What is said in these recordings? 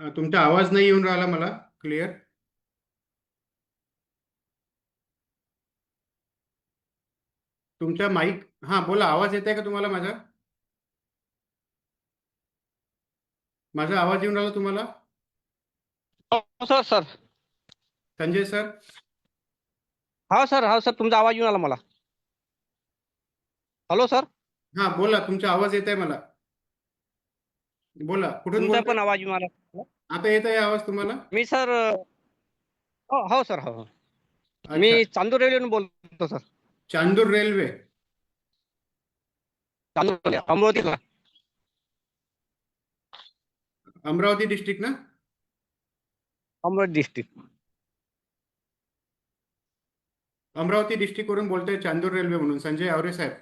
तुमचा आवाज नाही येऊन राहिला मला. क्लिअर तुमचा माईक हा बोला आवाज येत आहे का तुम्हाला माझा? माझा आवाज येऊन राहिला तुम्हाला? हो सर सर. संजय सर? हा सर हा सर तुमचा आवाज येऊन आला मला. हॅलो सर हा बोला तुमचा आवाज येत आहे मला. बोला कुठून पण आवाज येऊन आला आता येत आहे आवाज तुम्हाला? मी सर हो हो सर हो हो. मी चांदूर रेल्वेवरून बोलतो sir. Chandur railway. Chandur railway, अमरावतीला अमरावती डिस्ट्रिक्ट ना? अमरावती डिस्ट्रिक्ट. अमरावती डिस्ट्रिक्ट वरून बोलतोय चांदूर रेल्वे म्हणून. संजय आवरे साहेब.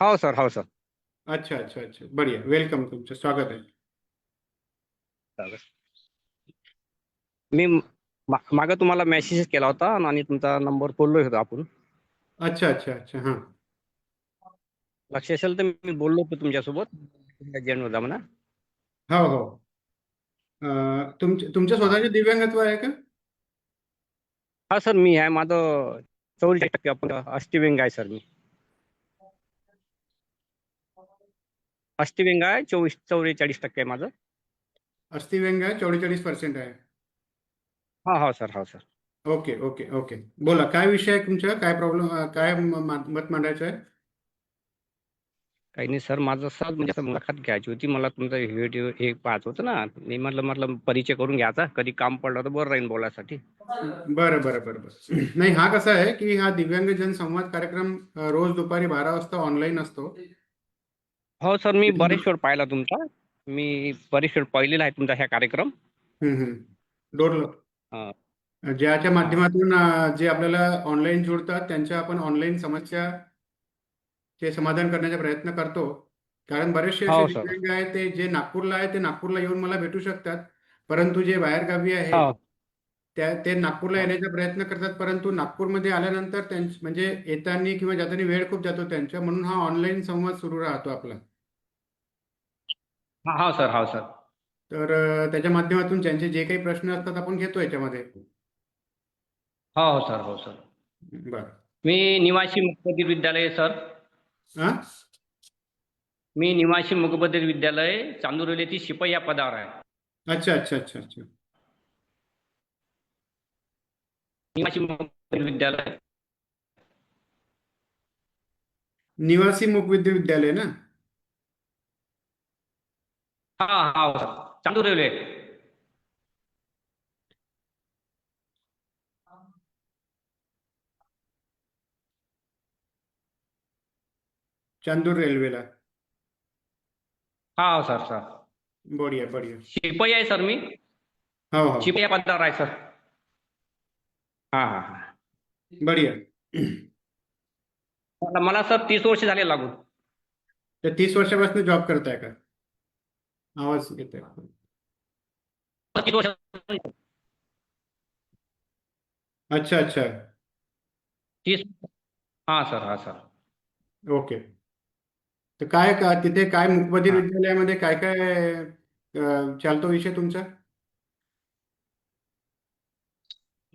हो सर हो सर. अच्छा अच्छा अच्छा. बढिया. वेलकम तुमचं. स्वागत आहे. मी मागं तुम्हाला मेसेज केला होता आणि तुमचा नंबर बोललो होतो आपण. अच्छा अच्छा अच्छा हां. लक्ष असेल तर मी बोललो होतो तुमच्यासोबत. जैन होता म्हणा. हो हो. तुमच्या स्वतःचे दिव्यांगत्व आहे का? हा सर मी आहे. माझं चौऱ्याऐंशी टक्के आपण अष्टविंग आहे सर मी. अष्टविंग आहे चोवीस चौवेचाळीस टक्के आहे माझं. अस्थिव्यंग आहे चौवेचाळीस पर्सेंट आहे. हा हो सर हो सर. Okay okay okay. बोला काय विषय आहे तुमचा? काय प्रॉब्लेम काय मत मांडायचं आहे? काही नाही सर माझं सर म्हणजे असं मुलाखत घ्यायची होती. मला तुमचा व्हिडिओ हे पाहत होतं ना. मी म्हटलं म्हटलं परिचय करून घ्यायचा. कधी काम पडलं तर बरं राहील बोलायसाठी. बरं बरं बरं बरं. नाही हा कसा आहे की हा दिव्यांगजन संवाद कार्यक्रम रोज दुपारी बारा वाजता ऑनलाईन असतो? हो सर मी बरेच वेळ पाहिला तुमचा. मी वेळ पाहिलेला आहे तुमचा हा कार्यक्रम. हा. ज्याच्या माध्यमातून जे आपल्याला ऑनलाईन जोडतात त्यांच्या आपण ऑनलाईन समस्या चे समाधान करण्याचा प्रयत्न करतो. कारण बरेचसे हो, आहेत ते जे नागपूरला आहे ते नागपूरला येऊन मला भेटू शकतात. परंतु जे बाहेरगावी आहे हो. त्या ते नागपूरला येण्याचा प्रयत्न करतात. परंतु नागपूरमध्ये आल्यानंतर त्यां म्हणजे येताना किंवा जाताना वेळ खूप जातो त्यांच्या म्हणून हा ऑनलाईन संवाद सुरू राहतो आपला. हा हो सर हो सर. तर अं, त्याच्या माध्यमातून ज्यांचे जे काही प्रश्न असतात आपण घेतो याच्यामध्ये. हो हो सर हो सर. बरं. मी निवासी मुकबधीर विद्यालय सर. हा मी निवासी मुकबधीर विद्यालय चांदूर येथील शिपाई या पदावर आहे. अच्छा अच्छा अच्छा अच्छा. निवासी मुकबधीर विद्यालय. निवासी मुकविद्या विद्यालय ना? हा हा हो चांदूर रेल्वे चांदूर रेल्वेला हा हो सर सर बढिया बढिया शिपाई आहे सर मी हो हो शिपाई या पदावर आहे सर हा हा हा बढिया मला मला सर तीस वर्ष झाले लागून तर तीस वर्षापासून जॉब करताय का आवाज येत आहे तीस वर्ष अच्छा अच्छा तीस हा सर हा सर ओके तर काय का तिथे काय मुकबधीर. विद्यालयामध्ये काय काय चालतो विषय तुमचा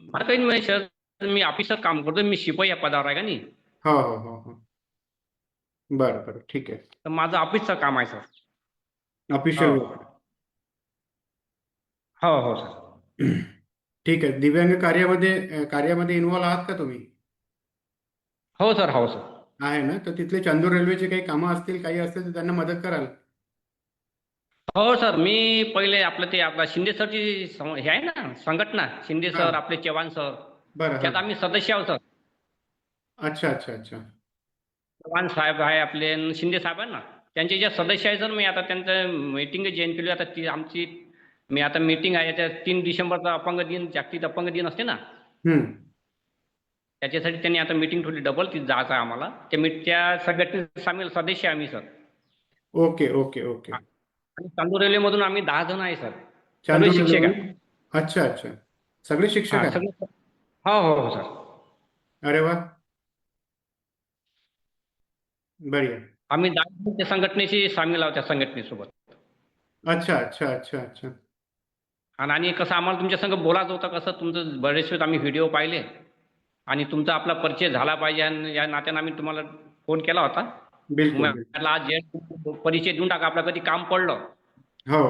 मला काही नाही सर मी ऑफिसर काम करतो मी शिपाई या पदावर आहे का नाही हो हो हो हो बरं बरं ठीक आहे तर माझं ऑफिसचं काम आहे सर ऑफिशियल हो. हो हो सर ठीक आहे. दिव्यांग कार्यामध्ये कार्यामध्ये इन्व्हॉल्व आहात का तुम्ही? हो सर हो सर आहे ना? तर तिथले चांदूर रेल्वेचे काही कामं असतील काही असतील तर त्यांना मदत कराल. हो सर मी पहिले आपलं ते आपला शिंदे सरची हे आहे ना? संघटना. शिंदे सर. आपले चव्हाण सर बरं त्यात. आम्ही सदस्य आहोत सर अच्छा अच्छा अच्छा. चव्हाण साहेब आहे आपले शिंदे साहेब आहे ना त्यांचे जे सदस्य आहे सर मी आता त्यांचं मीटिंग जॉईन केली आता ती आमची मी आता मीटिंग आहे त्या तीन डिसेंबरचा अपंग दिन जागतिक अपंग दिन असते ना. त्याच्यासाठी त्यांनी आता मीटिंग ठेवली डबल ती जायचं आहे आम्हाला. त्या मीट त्या संघटनेत सामील सदस्य आम्ही सर. Okay okay okay. आणि चांदूर रेल्वेमधून आम्ही दहा जण आहे सर. चांदूर शिक्षक आहे. अच्छा अच्छा. सगळे शिक्षक हा, आहेत? सगळे हो हो हो सर. अरे वा. बढिया. आम्ही त्या संघटनेशी सामील आहोत त्या संघटनेसोबत. अच्छा अच्छा अच्छा अच्छा. आणि कसं आम्हाला तुमच्या संग बोलायचं होतं कसं? तुमचं बरेच वेळेस आम्ही व्हिडिओ पाहिले. आणि तुमचा आपला परिचय झाला पाहिजे आणि या नात्यानं आम्ही तुम्हाला फोन केला होता. बिलकुल आज परिचय देऊन टाका आपला कधी काम पडलं. हो.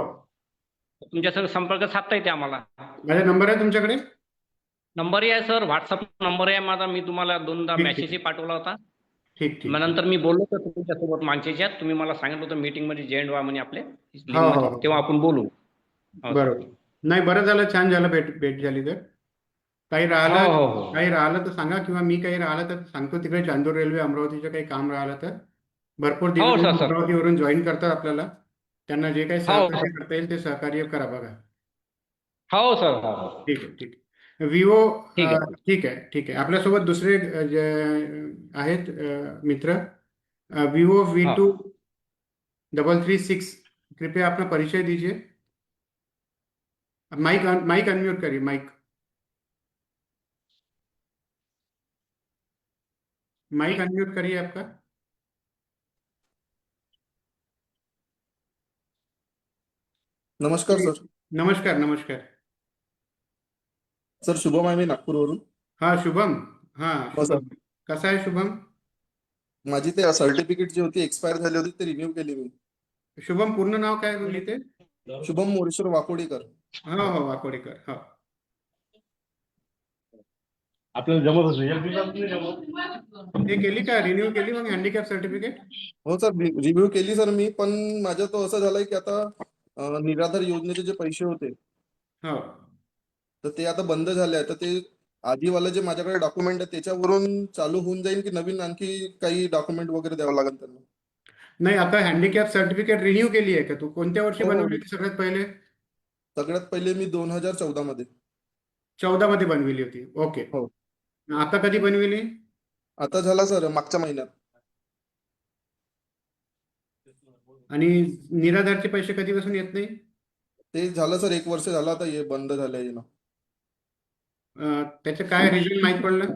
तुमच्या संग संपर्क साधता येते आम्हाला. माझा नंबर आहे तुमच्याकडे? नंबरही आहे सर. व्हॉट्सअप नंबर आहे माझा. मी तुम्हाला दोनदा. मेसेजही पाठवला होता. ठीक ठीक. मग नंतर मी बोललो होतो तुमच्यासोबत माणसाच्यात तुम्ही मला सांगितलं होतं मीटिंगमध्ये जॉईन व्हा म्हणे आपले. हो, हो. तेव्हा आपण बोलू. हो. बरोबर. नाही बरं झालं छान झालं भेट भेट झाली तर. काही हो राहिलं हो हो काही राहिलं तर सांगा किंवा मी काही राहिलं तर सांगतो तिकडे. चांदूर रेल्वे अमरावतीचं काही काम राहिलं तर. भरपूर हो, सर, सर. अमरावतीवरून जॉईन करतात आपल्याला. त्यांना जे काही हो, सहकार्य करता येईल ते सहकार्य करा बघा. हो सर हो हो. ठीक आहे ठीक आहे. विवो ठीक आहे. अ, ठीक आहे ठीक आहे आपल्यासोबत दुसरे अ, जे आहेत अ, मित्र. विवो वी हा. टू डबल थ्री सिक्स कृपया अपना परिचय दीजिए. माइक माइक अनम्यूट करिए माइक. माइक अनम्यूट करिए आपका. नमस्कार सर. नमस्कार नमस्कार. सर शुभम आहे मी नागपूरवरून. हा शुभम. हा. हो, सर. शुभम कसा आहे शुभम? माझी ते सर्टिफिकेट जी होती एक्सपायर झाली होती ते रिन्यू केली मी. शुभम पूर्ण नाव काय बोलली ते शुभम मोरेश्वर वाकोडीकर. हो हो वाकोडीकर. हो. आपल्याला जमत असेल. ते केली का? रिन्यू केली मग हँडिकॅप सर्टिफिकेट हो सर. रिव्ह्यू केली सर मी. पण माझं तो असं झालंय की आता अं, निराधार योजनेचे जे पैसे होते हो. तर ते आता बंद झाले आहे तर ते आधीवालं जे माझ्याकडे डॉक्युमेंट आहे त्याच्यावरून चालू होऊन जाईल की नवीन आणखी काही डॉक्युमेंट वगैरे द्यावं लागेल त्यांना? नाही आता हँडिकॅप सर्टिफिकेट रिन्यू केली आहे का तू? कोणत्या वर्षी हो. बनवली होती सगळ्यात पहिले? सगळ्यात पहिले मी दोन हजार चौदा मध्ये. चौदा मध्ये बनविली होती. ओके. हो. आता कधी बनविली? आता झाला सर मागच्या महिन्यात. आणि निराधारचे पैसे कधीपासून येत नाही? ते झालं सर एक वर्ष झालं आता हे बंद झालंय त्याचं काय रिझन माहीत पडलं?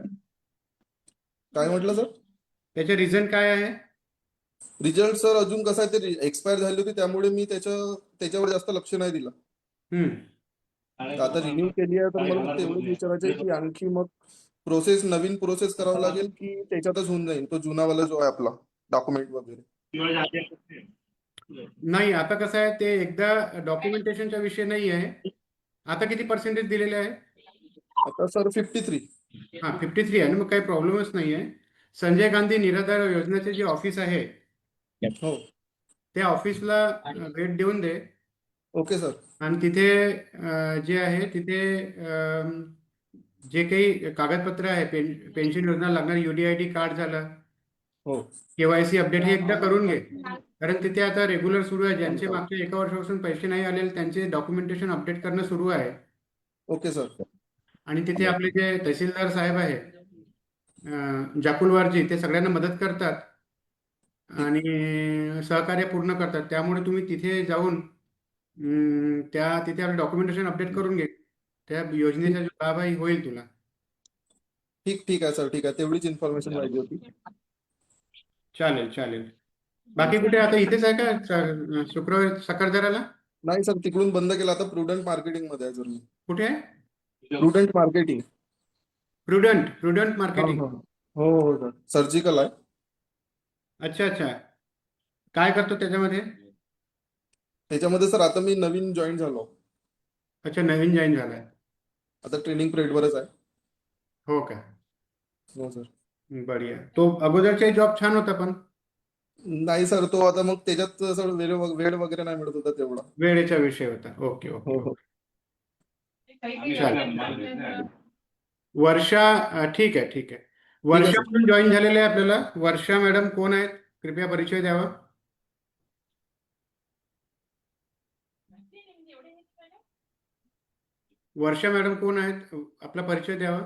काय म्हटलं सर त्याचे रिझन काय आहे? रिझल्ट सर अजून कसं आहे ते एक्सपायर झाली होती त्यामुळे मी त्याच्या त्याच्यावर जास्त लक्ष नाही दिलं. हम्म. आता रिन्यू केली आहे तर मला तेवढंच विचारायचं आहे की आणखी मग प्रोसेस नवीन प्रोसेस करावं लागेल की त्याच्यातच होऊन जाईल? तो जुनावाला जो आहे आपला डॉक्युमेंट वगैरे. नाही आता कसं आहे ते एकदा डॉक्युमेंटेशनचा विषय नाही आहे आता किती पर्सेंटेज दिलेले आहे? आता सर फिफ्टी थ्री हा फिफ्टी थ्री आहे. ना मग काही प्रॉब्लेमच नाही आहे संजय गांधी निराधार योजनेचे जे ऑफिस आहे हो. त्या ऑफिसला भेट देऊन दे. Okay sir. आणि तिथे अं, जे आहे तिथे जे काही कागदपत्र आहे पेन पेन्शन योजना लागणार युडीआयडी कार्ड झालं. हो. केवायसी अपडेट हे एकदा करून घे. कारण तिथे आता रेग्युलर सुरू आहे. ज्यांचे मागच्या एका वर्षापासून पैसे नाही आलेले त्यांचे डॉक्युमेंटेशन अपडेट करणं सुरू आहे. Okay sir. आणि तिथे आपले जे तहसीलदार साहेब आहे जाकुलवारजी ते सगळ्यांना मदत करतात आणि सहकार्य पूर्ण करतात. त्यामुळे तुम्ही तिथे जाऊन त्या तिथे आपलं डॉक्युमेंटेशन अपडेट करून घे. त्या योजनेचा जो लाभ आहे होईल तुला. ठीक ठीक आहे सर. ठीक आहे. तेवढीच इन्फॉर्मेशन पाहिजे होती. चालेल चालेल. बाकी कुठे आता इथेच आहे का शुक्रवार सकरदराला नाही सर. तिकडून बंद केलं. आता प्रुडंट मार्केटिंगमध्ये आहे सर मी. कुठे? आहे prudent marketing prudent prudent marketing हो हो. सर सर्जिकल आहे. अच्छा अच्छा. काय करतो त्याच्यामध्ये? त्याच्यामध्ये सर आता मी नवीन जॉईन झालो. अच्छा नवीन जॉईन झालाय. आता ट्रेनिंग पिरियडवरच आहे. हो का? हो सर. बढिया. तो अगोदरचा जॉब छान होता पण? नाही सर. तो आता मग त्याच्यात सर वेळ वग- वेळ वगैरे नाही मिळत होता तेवढा. वेळेचा विषय होता. ओके ओके हो हो. वर्षा अ, ठीक आहे ठीक आहे. वर्षा म्हणून जॉईन झालेले आहे आपल्याला. वर्षा मॅडम कोण आहेत? कृपया परिचय द्यावा. वर्षा मॅडम कोण आहेत? आपला परिचय द्यावा.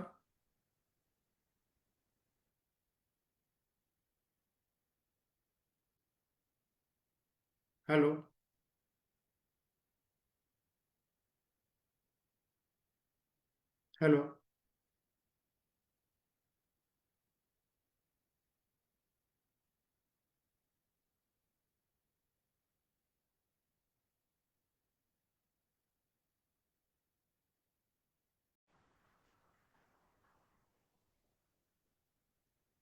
Hello. Hello.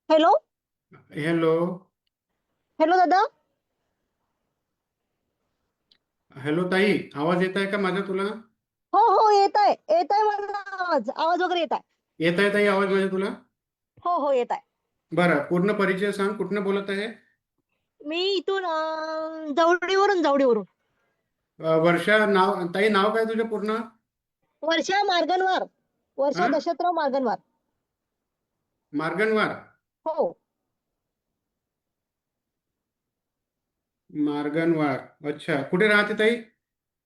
Hello. Hello. Hello दादा. हॅलो ताई आवाज येत आहे का माझा तुला? हो हो येत आहे येत आहे मला आवाज. आवाज वगैरे येत आहे येत आहे ताई आवाज माझा तुला? हो हो येत आहे बरं पूर्ण परिचय सांग. कुठनं बोलत आहे? मी इथून अं, जवळीवरून जवळीवरून. अ, वर्षा नाव ताई नाव काय तुझं पूर्ण? वर्षा मार्गनवार. वर्षा हा? दशरथराव मार्गनवार. मार्गनवार? हो. मार्गनवार. अच्छा. कुठे राहते ताई?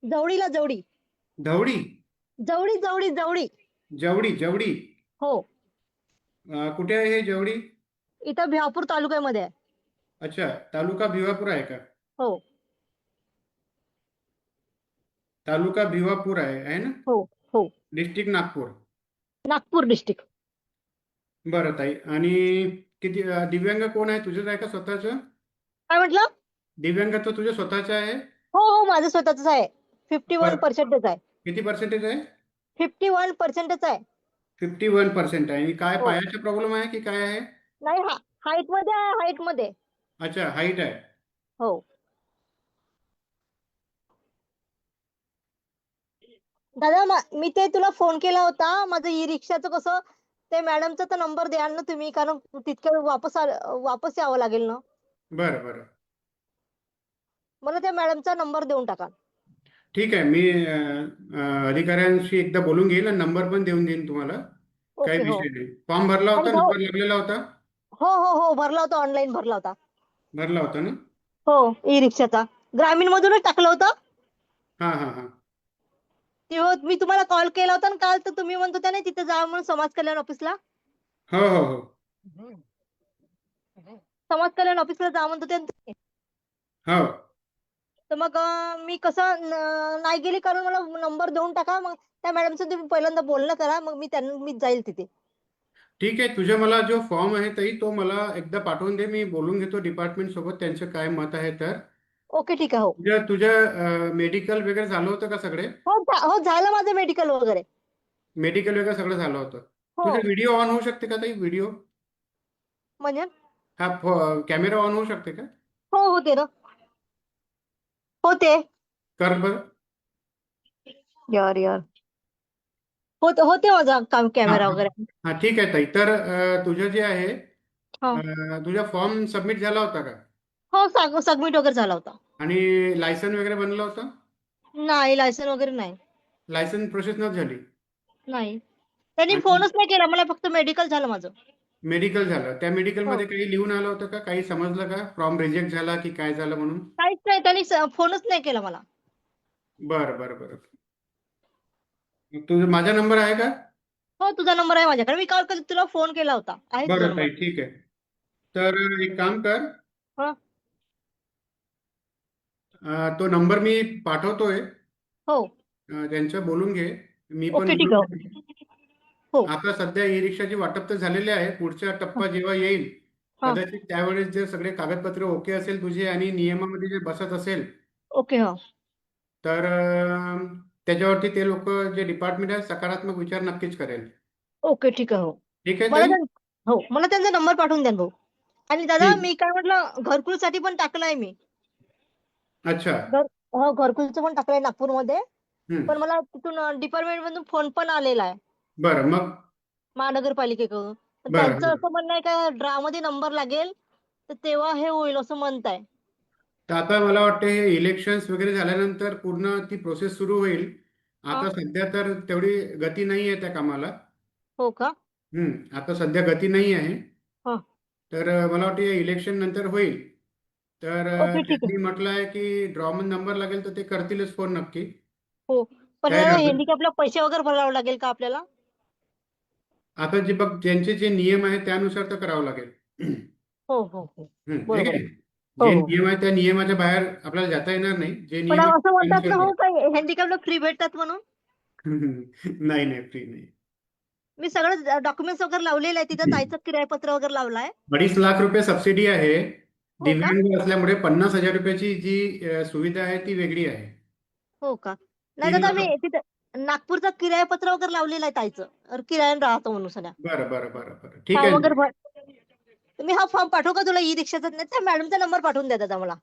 जवळीला जवळी. धवडी जवळी जवळी जवळी जवडी जवडी. हो. अ, कुठे आहे हे जवडी? इथं बिहापूर तालुक्यामध्ये आहे. अच्छा तालुका भिवापूर आहे का? हो. तालुका भिवापूर आहे आहे ना? हो हो. डिस्ट्रिक्ट नागपूर. नागपूर डिस्ट्रिक्ट. बरं ताई आणि किती अ, दिव्यांग कोण आहे? तुझंच आहे का स्वतःचं? काय म्हटलं? दिव्यांग तर तुझं स्वतःचं आहे? हो हो माझं स्वतःच आहे. Fifty one. पर्सेंटच आहे. किती पर्सेंटेज आहे? फिफ्टी वन पर्सेंटच आहे. फिफ्टी वन पर्सेंट आहे. काय हो. पायाचा प्रॉब्लेम आहे की काय आहे? नाही हा हाईटमध्ये आहे हाईटमध्ये. अच्छा हाईट आहे. हो. दादा मा- मी ते तुला फोन केला होता. माझं ई रिक्षाचं कसं ते मॅडमचा तर नंबर द्याल ना तुम्ही कारण तितक्या वापस वापस यावं लागेल ना. बरं बरं. मला त्या मॅडमचा नंबर देऊन टाका. ठीक आहे मी अ, अधिकाऱ्यांशी एकदा बोलून घेईल आणि नंबर पण देऊन देईन तुम्हाला. काही ओके हो. विषय नाही. फॉर्म भरला होता भाऊ- नंबर लागलेला होता? हो हो हो भरला होता ऑनलाईन भरला होता. भरला होता ना? हो ई रिक्षाचा ग्रामीण मधूनच टाकलं होतं? हां हां हां. तेव्हा मी तुम्हाला कॉल केला होता ना काल तर तुम्ही म्हणत होत्या ना तिथे जा म्हणून समाज कल्याण ऑफिसला. हो हो हो. समाज कल्याण ऑफिसला जा म्हणत होते ना तुम्ही. हो. तर मग मी कसं नाही गेली कारण मला नंबर देऊन टाका. मग त्या मॅडमचं तुम्ही पहिल्यांदा बोलणं करा. मग मी त्यांना मी जाईल तिथे. ठीक आहे. तुझा मला जो फॉर्म आहे ताई तो मला एकदा पाठवून दे. मी बोलून घेतो डिपार्टमेंट सोबत त्यांचं काय मत आहे तर. ओके ठीक आहे. हो. तुझ्या तुझ्या मेडिकल वगैरे झालं होतं का सगळे? हो झा- हो झालं माझं मेडिकल वगैरे. मेडिकल वगैरे सगळं झालं होतं. हो. तुझा व्हिडिओ ऑन होऊ शकते का ताई? व्हिडिओ म्हणजे? हा कॅमेरा ऑन होऊ शकते का? हो होते ना. होते. कर बरं. यार यार. होते होते माझा काम कॅमेरा. वगैरे. हा ठीक आहे ताई. तर अ, तुझं जे आहे हा. अ, तुझा फॉर्म सबमिट झाला होता का? हो सबमिट वगैरे झाला होता. आणि लायसन वगैरे बनलं होतं? नाही लायसन वगैरे नाही. लायसन प्रोसेस नव्हती झाली. नाही. त्यांनी आणि- फोनच नाही केला मला फक्त मेडिकल झालं माझं. मेडिकल झालं. त्या मेडिकल हो. मध्ये काही लिहून आलं होतं का? काही समजलं का? फॉर्म रिजेक्ट झाला की काय झालं म्हणून? काहीच नाही. त्यांनी स- फोनच नाही केला मला. बरं बरं बरं. तुझा माझा नंबर आहे का? हो तुझा नंबर आहे माझ्याकडे. मी काल कधी तुला फोन केला होता. आहे तुझा बरं नंबर. ताई ठीक आहे. तर एक काम कर. हा. अ, तो नंबर मी पाठवतोय. हो. अ, त्यांचं बोलून घे. मी पण ओके ठीक आहे. हो. आता सध्या ई रिक्षाची वाटप तर झालेले आहे पुढचा टप्पा जेव्हा येईल हा. कदाचित त्यावेळेस जर सगळे कागदपत्र ओके असेल तुझे आणि नियमामध्ये जे बसत असेल ओके हो. तर अ, त्याच्यावरती ते लोक जे डिपार्टमेंट आहे सकारात्मक विचार नक्कीच करेल. ओके ठीक आहे हो. ठीक आहे मला ताई? त्यां- हो मला त्यांचा नंबर पाठवून द्या भाऊ. आणि दादा ठीक. मी काय म्हटलं घरकुलसाठी पण टाकलंय मी. अच्छा. हो घरकुलचं पण टाकलंय नागपूरमध्ये. हम्म. पण मला तिथून डिपार्टमेंट मधून फोन पण आलेला आहे. बरं मग महानगरपालिकेकडून तर बरं, त्यांचं. असं म्हणणं आहे का ड्रा मध्ये नंबर लागेल तर तेव्हा हे होईल असं म्हणताय तर आता मला वाटतं हे इलेक्शन्स वगैरे झाल्यानंतर पूर्ण ती प्रोसेस सुरू होईल आता. सध्या तर तेवढी गती नाही आहे त्या कामाला हो का हम्म आता सध्या गती नाही आहे हा. तर अ, मला वाटतं इलेक्शन नंतर होईल तर अ, ओके, ठीक आहे. त्यांनी म्हटलं आहे की ड्रॉमन नंबर लागेल तर ते करतीलच फोन नक्की हो पण काय? हँडिकॅपला पैसे वगैरे भरावे लागेल का आपल्याला आता जे बघ ज्यांचे जे नियम आहेत त्यानुसार तर करावं लागेल. हो हो हो. बरोबर. ठीक आहे? हो, जे हो. नियम आहे त्या नियमाच्या बाहेर आपल्याला जाता येणार नाही. जे पण नियम आहेत असं म्हणतात ना त्यानुसार हो काय हँडिकॅपला फ्री भेटतात म्हणून? नाही नाही फ्री नाही. मी सगळं डॉक्युमेंट्स वगैरे लावलेलं आहे तिथं ताईचं किरायपत्र वगैरे लावलंय. अडीच लाख रुपये सबसिडी आहे. हो का? दिव्यांग असल्यामुळे पन्नास हजार रुपयाची जी अ, सुविधा आहे ती वेगळी आहे. हो का? नाही तीन दादा मी तिथं नागपूरचं किरायपत्र वगैरे लावलेलं आहे ताईचं. अरे किरायाने राहतो म्हणून सध्या. बरं बरं बरं बरं. ठीक फॉर्म आहे. वगैरे भर मी हा फॉर्म पाठवू का तुला? ई रिक्षाचा नाही त्या मॅडमचा नंबर पाठवून द्या दादा मला.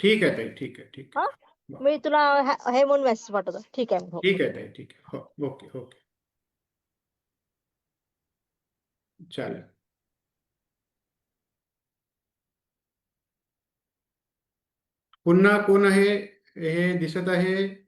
ठीक आहे ताई. ठीक आहे ठीक आहे. मी तुला हा- हे म्हणून मेसेज पाठवतो. ठीक आहे हो. ठीक आहे ताई. ठीक आहे. हो ओके ओके. चालेल. पुन्हा कोण आहे? हे दिसत आहे?